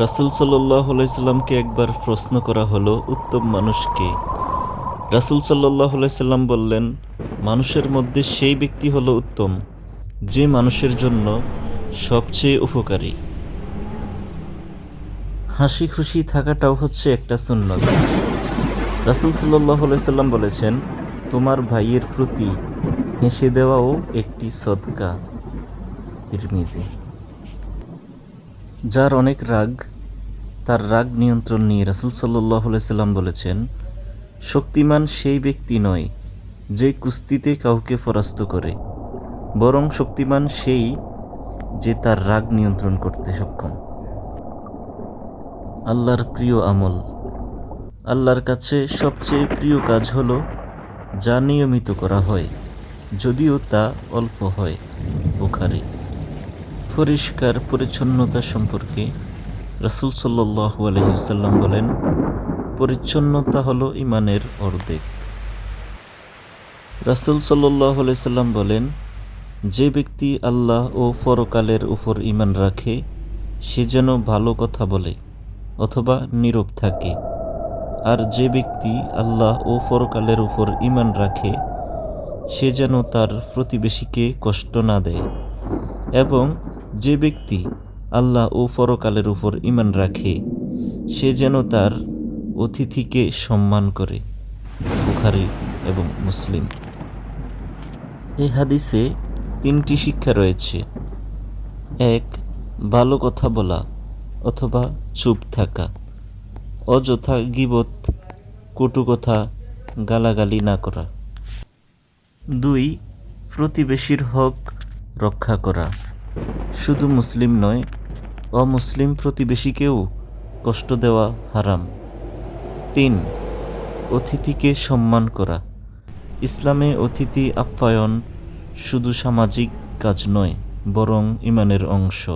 রাসুল সাল্লাহ সাল্লামকে একবার প্রশ্ন করা হলো, উত্তম মানুষকে রাসুল সাল্লাহ সাল্লাম বললেন, মানুষের মধ্যে সেই ব্যক্তি হলো উত্তম, যে মানুষের জন্য সবচেয়ে উপকারী। হাসি খুশি থাকাটাও হচ্ছে একটা সুন্নত। রাসুল সাল্লাহ সাল্লাম বলেছেন, তোমার ভাইয়ের প্রতি হেসে দেওয়াও একটি সদকা। তিরমিজি। যার অনেক রাগ, তার রাগ নিয়ন্ত্রণ নিয়ে রাসুল সাল্লাহ সাল্লাম বলেছেন, শক্তিমান সেই ব্যক্তি নয় যে কুস্তিতে কাউকে পরাস্ত করে, বরং শক্তিমান সেই যে তার রাগ নিয়ন্ত্রণ করতে সক্ষম। আল্লাহর প্রিয় আমল। আল্লাহর কাছে সবচেয়ে প্রিয় কাজ হল যা নিয়মিত করা হয়, যদিও তা অল্প হয়, বুখারি। পরিষ্কার পরিচ্ছন্নতা সম্পর্কে রাসুল সাল্লাহু আলহিসাল্লাম বলেন, পরিচ্ছন্নতা হলো ইমানের অর্ধেক। রাসুল সাল্লাম বলেন, যে ব্যক্তি আল্লাহ ও পরকালের উপর ইমান রাখে, সে যেন ভালো কথা বলে অথবা নীরব থাকে। আর যে ব্যক্তি আল্লাহ ও পরকালের উপর ইমান রাখে, সে যেন তার প্রতিবেশীকে কষ্ট না দেয়। এবং যে ব্যক্তি আল্লাহ ও পরকালের উপর ইমান রাখে, সে যেন তার অতিথিকে সম্মান করে, বুখারি এবং মুসলিম। এই হাদিসে তিনটি শিক্ষা রয়েছে। এক, ভালো কথা বলা অথবা চুপ থাকা। অযথা গিবত, কটু কথা, গালাগালি না করা। দুই, প্রতিবেশীর হক রক্ষা করা। শুধু মুসলিম নয়, অমুসলিম প্রতিবেশীকেও কষ্ট দেওয়া হারাম। তিন, অতিথিকে সম্মান করা। ইসলামে অতিথি আপ্যায়ন শুধু সামাজিক কাজ নয়, বরং ইমানের অংশ।